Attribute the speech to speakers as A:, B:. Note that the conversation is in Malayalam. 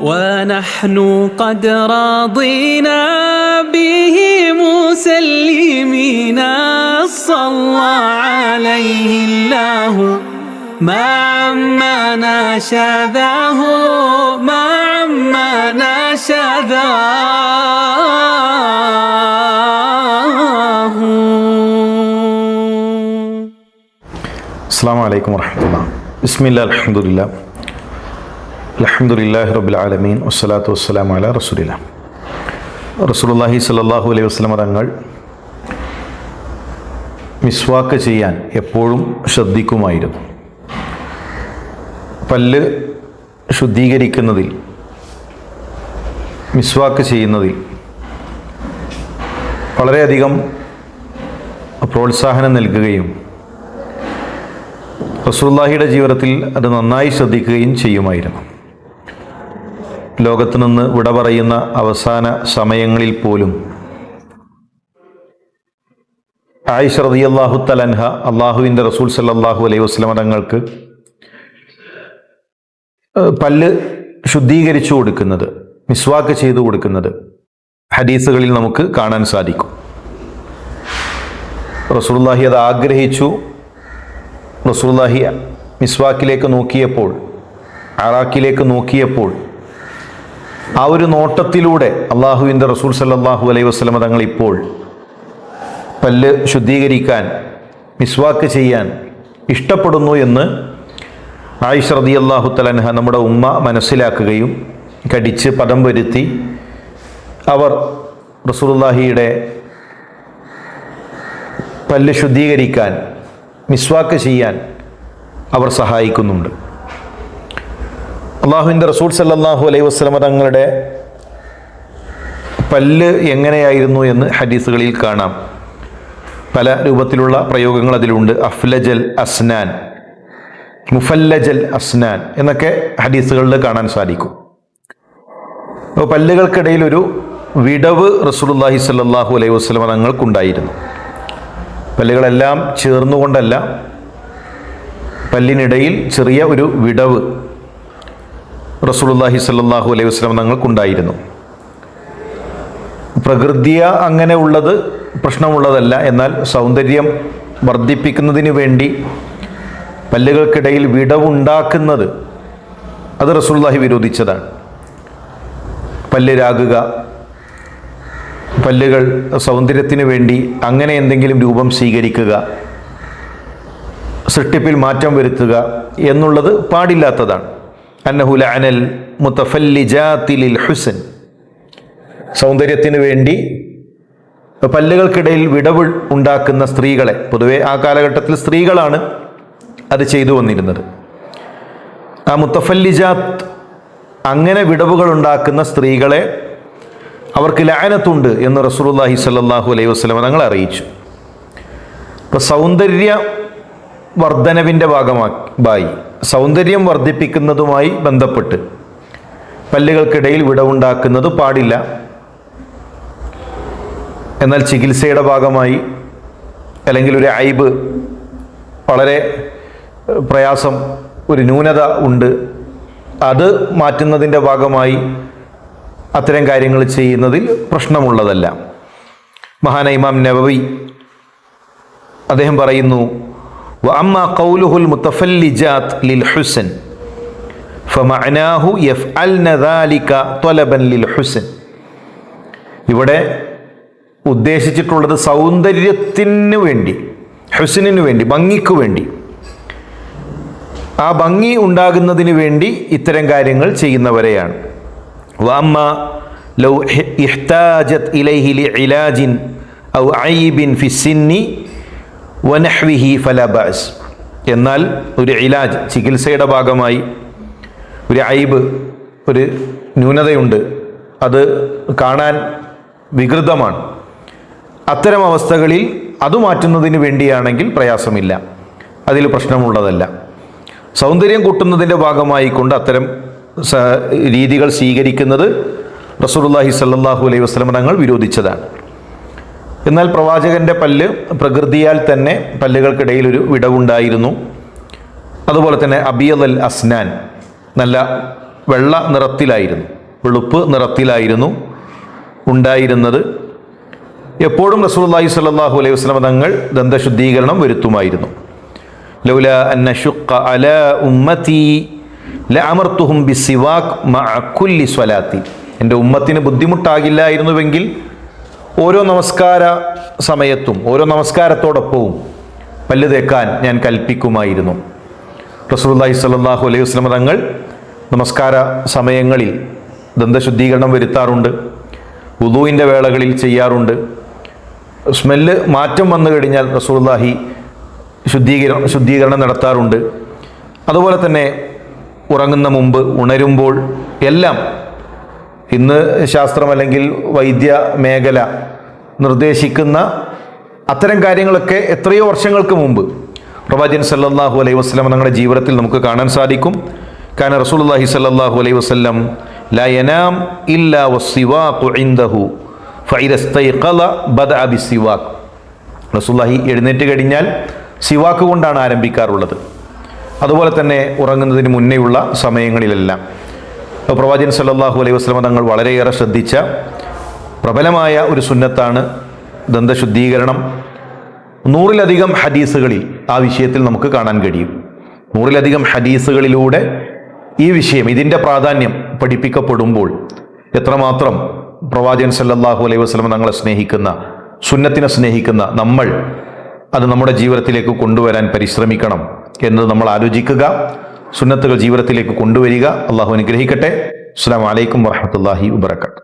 A: ونحن قد راضينا به مسلمين. صلى عليه الله. ما عما شذاه ما عما شذاه
B: السلام عليكم ورحمة الله. بسم الله الحمد لله. അലഹമുല്ലാഹി റബുൽ ആലമീൻ. വസ്സലാത്തു വസ്സലാം അല റസൂലില്ല. റസൂലുള്ളാഹി സലാഹു അലൈഹി വസ്ലമ തങ്ങൾ മിസ്വാക്ക് ചെയ്യാൻ എപ്പോഴും ശ്രദ്ധിക്കുമായിരുന്നു. പല്ല് ശുദ്ധീകരിക്കുന്നതിൽ മിസ്വാക്ക് ചെയ്യുന്നതിൽ വളരെയധികം പ്രോത്സാഹനം നൽകുകയും റസൂല്ലാഹിയുടെ ജീവിതത്തിൽ അത് നന്നായി ശ്രദ്ധിക്കുകയും ചെയ്യുമായിരുന്നു. ലോകത്ത് നിന്ന് വിട പറയുന്ന അവസാന സമയങ്ങളിൽ പോലും. ആയിഷ അള്ളാഹു തലൻഹ അള്ളാഹുവിന്റെ റസൂൽ സല്ലാഹു അലൈഹി വസ്ലമ തങ്ങൾക്ക് പല്ല് ശുദ്ധീകരിച്ചു കൊടുക്കുന്നത് മിസ്വാക്ക് ചെയ്തു കൊടുക്കുന്നത് ഹദീസുകളിൽ നമുക്ക് കാണാൻ സാധിക്കും. റസൂലുള്ളാഹി അത് ആഗ്രഹിച്ചു. റസൂല്ലാഹി മിസ്വാക്കിലേക്ക് നോക്കിയപ്പോൾ അറാക്കിലേക്ക് നോക്കിയപ്പോൾ ആ ഒരു നോട്ടത്തിലൂടെ അള്ളാഹുവിന്റെ റസൂൽ സല്ലാഹു അലൈഹി വസ്ലമ തങ്ങൾ ഇപ്പോൾ പല്ല് ശുദ്ധീകരിക്കാൻ മിസ്വാക്ക് ചെയ്യാൻ ഇഷ്ടപ്പെടുന്നു എന്ന് ആയിഷ റതി അള്ളാഹു തലൻഹ നമ്മുടെ ഉമ്മ മനസ്സിലാക്കുകയും കടിച്ച് പദം വരുത്തി അവർ റസൂലുള്ളാഹിയുടെ പല്ല് ശുദ്ധീകരിക്കാൻ മിസ്വാക്ക് ചെയ്യാൻ അവർ സഹായിക്കുന്നുണ്ട്. അള്ളാഹുവിന്റെ റസൂൽ സല്ലാഹു അലൈഹി വസ്ലമ തങ്ങളുടെ പല്ല് എങ്ങനെയായിരുന്നു എന്ന് ഹദീസുകളിൽ കാണാം. പല രൂപത്തിലുള്ള പ്രയോഗങ്ങൾ അതിലുണ്ട്. അഫ്ലജൽ അസ്നാൻ മുഫല്ലജൽ അസ്നാൻ എന്നൊക്കെ ഹദീസുകളിൽ കാണാൻ സാധിക്കും. അപ്പോൾ പല്ലുകൾക്കിടയിൽ ഒരു വിടവ് റസൂലുള്ളാഹി സല്ലാഹു അലൈഹി വസ്ലമ തങ്ങൾക്കുണ്ടായിരുന്നു. പല്ലുകളെല്ലാം ചേർന്നുകൊണ്ടല്ല പല്ലിനിടയിൽ ചെറിയ ഒരു വിടവ് റസൂലുള്ളാഹി സ്വല്ലല്ലാഹു അലൈഹി വസല്ലം തങ്ങൾക്കുണ്ടായിരുന്നു. പ്രകൃതിയ അങ്ങനെ ഉള്ളത് പ്രശ്നമുള്ളതല്ല. എന്നാൽ സൗന്ദര്യം വർദ്ധിപ്പിക്കുന്നതിന് വേണ്ടി പല്ലുകൾക്കിടയിൽ വിടവുണ്ടാക്കുന്നത് അത് റസൂലുള്ളാഹി വിരോധിച്ചതാണ്. പല്ല് രാകുക പല്ലുകൾ സൗന്ദര്യത്തിന് വേണ്ടി അങ്ങനെ എന്തെങ്കിലും രൂപം സ്വീകരിക്കുക സൃഷ്ടിപ്പിൽ മാറ്റം വരുത്തുക എന്നുള്ളത് പാടില്ലാത്തതാണ്. അന്നഹുല മുത്തഫല്ലിജാത്തിലിൽ ഹുസൻ. സൗന്ദര്യത്തിന് വേണ്ടി പല്ലുകൾക്കിടയിൽ വിടവ് ഉണ്ടാക്കുന്ന സ്ത്രീകളെ പൊതുവെ ആ കാലഘട്ടത്തിൽ സ്ത്രീകളാണ് അത് ചെയ്തു വന്നിരുന്നത്. ആ മുത്തഫല്ലിജാത്ത് അങ്ങനെ വിടവുകൾ ഉണ്ടാക്കുന്ന സ്ത്രീകളെ അവർക്ക് ലാനത്തുണ്ട് എന്ന് റസൂലുള്ളാഹി സല്ലാഹു അലൈഹി വസ്ലമ തങ്ങൾ അറിയിച്ചു. അപ്പോൾ സൗന്ദര്യ വർധനവിന്റെ ഭാഗമായി സൗന്ദര്യം വർദ്ധിപ്പിക്കുന്നതുമായി ബന്ധപ്പെട്ട്. പല്ലുകൾക്കിടയിൽ വിടവുണ്ടാക്കുന്നത് പാടില്ല. എന്നാൽ ചികിത്സയുടെ ഭാഗമായി അല്ലെങ്കിൽ ഒരു ഐബ് വളരെ പ്രയാസം ഒരു ന്യൂനത ഉണ്ട്. അത് മാറ്റുന്നതിന്റെ ഭാഗമായി അത്തരം കാര്യങ്ങൾ ചെയ്യുന്നതിൽ പ്രശ്നമുള്ളതല്ല. മഹാന ഇമാം നവവി അദ്ദേഹം പറയുന്നു وأما قوله المتفلجات للحسن فمعناه يفعلن ذلك طلبا للحسن ഇവിടെ ഉദ്ദേശിച്ചിട്ടുള്ളത് സൗന്ദര്യത്തിന് വേണ്ടി ഹുസിനു വേണ്ടി ഭംഗിക്ക് വേണ്ടി ആ ഭംഗി ഉണ്ടാകുന്നതിന് വേണ്ടി ഇത്തരം കാര്യങ്ങൾ ചെയ്യുന്നവരെയാണ് വാമ്മ ലൗ ഇഹ്താജത് ഇലൈഹി ലിഇലാജിൻ ഔ ഐബിൻ ഫിസ്സിന്നി വനഹ്വിഹി ഫലബാസ് എന്നാൽ ഒരു ഇലാജ് ചികിത്സയുടെ ഭാഗമായി ഒരു ഐബ് ഒരു ന്യൂനതയുണ്ട്. അത് കാണാൻ വികൃതമാണ്. അത്തരം അവസ്ഥകളിൽ അത് മാറ്റുന്നതിന് വേണ്ടിയാണെങ്കിൽ പ്രയാസമില്ല. അതിൽ പ്രശ്നമുള്ളതല്ല. സൗന്ദര്യം കൂട്ടുന്നതിന്റെ ഭാഗമായി കൊണ്ട് അത്തരം രീതികൾ സ്വീകരിക്കുന്നത് റസൂലുള്ളാഹി സല്ലാഹു അലൈഹി വസല്ലം തങ്ങൾ വിരോധിച്ചതാണ്. എന്നാൽ പ്രവാചകന്റെ പല്ല് പ്രകൃതിയാൽ തന്നെ പല്ലുകൾക്കിടയിൽ ഒരു വിടവുണ്ടായിരുന്നു. അതുപോലെ തന്നെ അബിയദൽ അസ്നാൻ നല്ല വെള്ള നിറത്തിലായിരുന്നു വെളുപ്പ് നിറത്തിലായിരുന്നു ഉണ്ടായിരുന്നത്. എപ്പോഴും റസൂലുള്ളാഹി സ്വല്ലല്ലാഹു അലൈഹി വസല്ലം തങ്ങൾ ദന്തശുദ്ധീകരണം വരുത്തുമായിരുന്നു. ലൗല അല ഉമ്മത്തി മഅ സ്വലാത്തി. എന്റെ ഉമ്മത്തിന് ബുദ്ധിമുട്ടാകില്ലായിരുന്നുവെങ്കിൽ ഓരോ നമസ്കാര സമയത്തും ഓരോ നമസ്കാരത്തോടൊപ്പവും പല്ല് തേക്കാൻ ഞാൻ കൽപ്പിക്കുമായിരുന്നു. റസൂലുള്ളാഹി സ്വല്ലല്ലാഹു അലൈഹി വസ്ലമ തങ്ങൾ നമസ്കാര സമയങ്ങളിൽ ദന്തശുദ്ധീകരണം വരുത്താറുണ്ട് ഉദുവിന്റെ വേളകളിൽ ചെയ്യാറുണ്ട്. സ്മെല്ല് മാറ്റം വന്നു കഴിഞ്ഞാൽ റസൂലുള്ളാഹി ശുദ്ധീകരണം ശുദ്ധീകരണം നടത്താറുണ്ട്. അതുപോലെ തന്നെ ഉറങ്ങുന്ന മുമ്പ് ഉണരുമ്പോൾ എല്ലാം ഇന്ന് ശാസ്ത്രം അല്ലെങ്കിൽ വൈദ്യ മേഖല നിർദ്ദേശിക്കുന്ന അത്തരം കാര്യങ്ങളൊക്കെ എത്രയോ വർഷങ്ങൾക്ക് മുമ്പ് പ്രവാചൻ സല്ലാഹു അലൈഹി വസ്ലം നമ്മുടെ ജീവിതത്തിൽ നമുക്ക് കാണാൻ സാധിക്കും. കാരണം റസൂലുള്ളാഹി സല്ലല്ലാഹു അലൈഹി വസല്ലം ലയനാം യനാം ഇല്ലാ വസിവാഖു ഇൻദഹു റസൂല്ലാഹി എഴുന്നേറ്റ് കഴിഞ്ഞാൽ സിവാക്ക് കൊണ്ടാണ് ആരംഭിക്കാറുള്ളത്. അതുപോലെ തന്നെ ഉറങ്ങുന്നതിന് മുന്നേയുള്ള സമയങ്ങളിലെല്ലാം. പ്രവാചകൻ സല്ലാഹു അലൈഹി വസ്ലമ തങ്ങൾ വളരെയേറെ ശ്രദ്ധിച്ച പ്രബലമായ ഒരു സുന്നത്താണ് ദന്തശുദ്ധീകരണം. നൂറിലധികം ഹദീസുകളിൽ ആ വിഷയത്തിൽ നമുക്ക് കാണാൻ കഴിയും. നൂറിലധികം ഹദീസുകളിലൂടെ ഈ വിഷയം ഇതിന്റെ പ്രാധാന്യം പഠിപ്പിക്കപ്പെടുമ്പോൾ എത്രമാത്രം പ്രവാചകൻ സല്ലാഹു അലൈഹി വസല്ലം തങ്ങളെ സ്നേഹിക്കുന്ന സുന്നത്തിനെ സ്നേഹിക്കുന്ന നമ്മൾ അത് നമ്മുടെ ജീവിതത്തിലേക്ക് കൊണ്ടുവരാൻ പരിശ്രമിക്കണം എന്നത് നമ്മൾ ആലോചിക്കുക. സുന്നത്തുകൾ ജീവിതത്തിലേക്ക് കൊണ്ടുവരിക. അള്ളാഹു അനുഗ്രഹിക്കട്ടെ. അസ്സാം വലൈക്കും വാഹമത്തല്ലാഹി വാബർക്കാത്തു